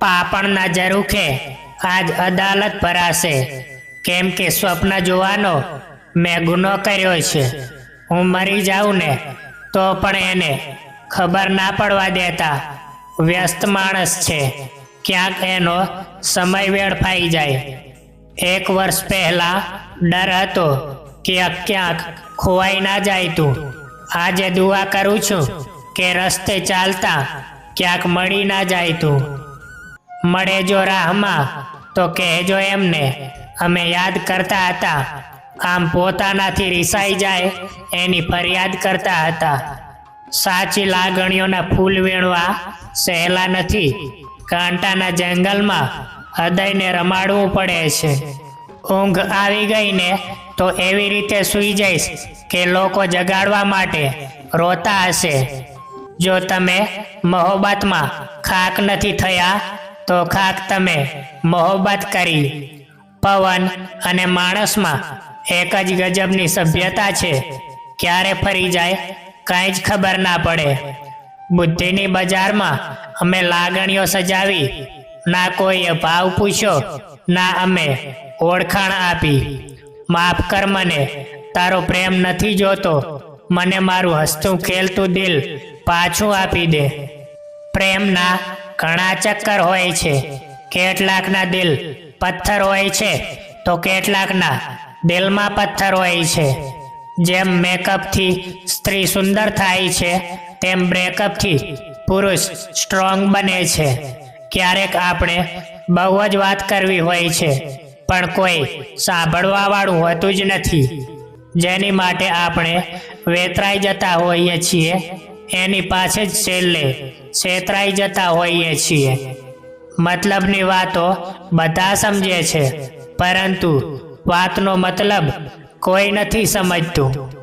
પાપણના ઝરૂખે આજ અદાલત ભરાશે કેમ કે સ્વપ્ન જોવાનો મેં ગુનો કર્યો છે. હું મરી જાઉં ને, તો પણ એને ખબર ના પડવા દેતા વ્યસ્ત માણસ છે. ક્યાંક એનો સમય વેડફાઈ જાય. એક વર્ષ પહેલા ડર હતો કે ક્યાંક ખોવાઈ ના જાય તું. આજે દુઆ કરું છું કે રસ્તે ચાલતા ક્યાંક મળી ના જાય તું. મળે જો રાહમાં, તો કહેજો એમને, અમે યાદ કરતા હતા. આમ પોતાનાથી રિસાઈ જાય, એની ફરિયાદ કરતા હતા. સાચી લાગણીઓના ફૂલ વીણવા સહેલા નથી. કાંટાના જંગલમાં હૃદયને રમાડવું પડે છે. ઊંઘ આવી ગઈ ને તો એવી રીતે સૂઈ જઈશ કે લોકો જગાડવા માટે રોતા હશે. જો તમે મહોબતમાં ખાક નથી થયા તો ખાક તમે મોહબ્બત કરી. પવન અને માણસમાં એક જ ગજબની સભ્યતા છે. ક્યારે ફરી જાય? કાંઈ જ ખબર ના પડે. બુદ્ધિની બજારમાં અમે લાગણીઓ સજાવી. ના કોઈએ ભાવ પૂછ્યો, ના અમે ઓળખાણ આપી. માફ કર મને, તારો પ્રેમ નથી જોતો. મને મારું હસતું, ખેલતું દિલ પાછું આપી દે. પ્રેમના ઘણા ચક્કર હોય છે. કેટલાકના દિલ પથ્થર હોય છે તો કેટલાકના દિલમાં પથ્થર હોય છે. જેમ મેકઅપથી સ્ત્રી સુંદર થાય છે, તેમ બ્રેકઅપથી પુરુષ સ્ટ્રોંગ બને છે. ક્યારેક આપણે બહુ જ વાત કરવી હોય છે, પણ કોઈ સાંભળવાવાળું હોતું જ નથી. જેની માટે આપણે વેતરાઈ જતા હોઈએ છીએ એની પાસે જ છેલ્લે છેતરાઈ જતા હોઈએ છીએ. મતલબની વાતો બધા સમજે છે, પરંતુ વાતનો મતલબ કોઈ નથી સમજતું.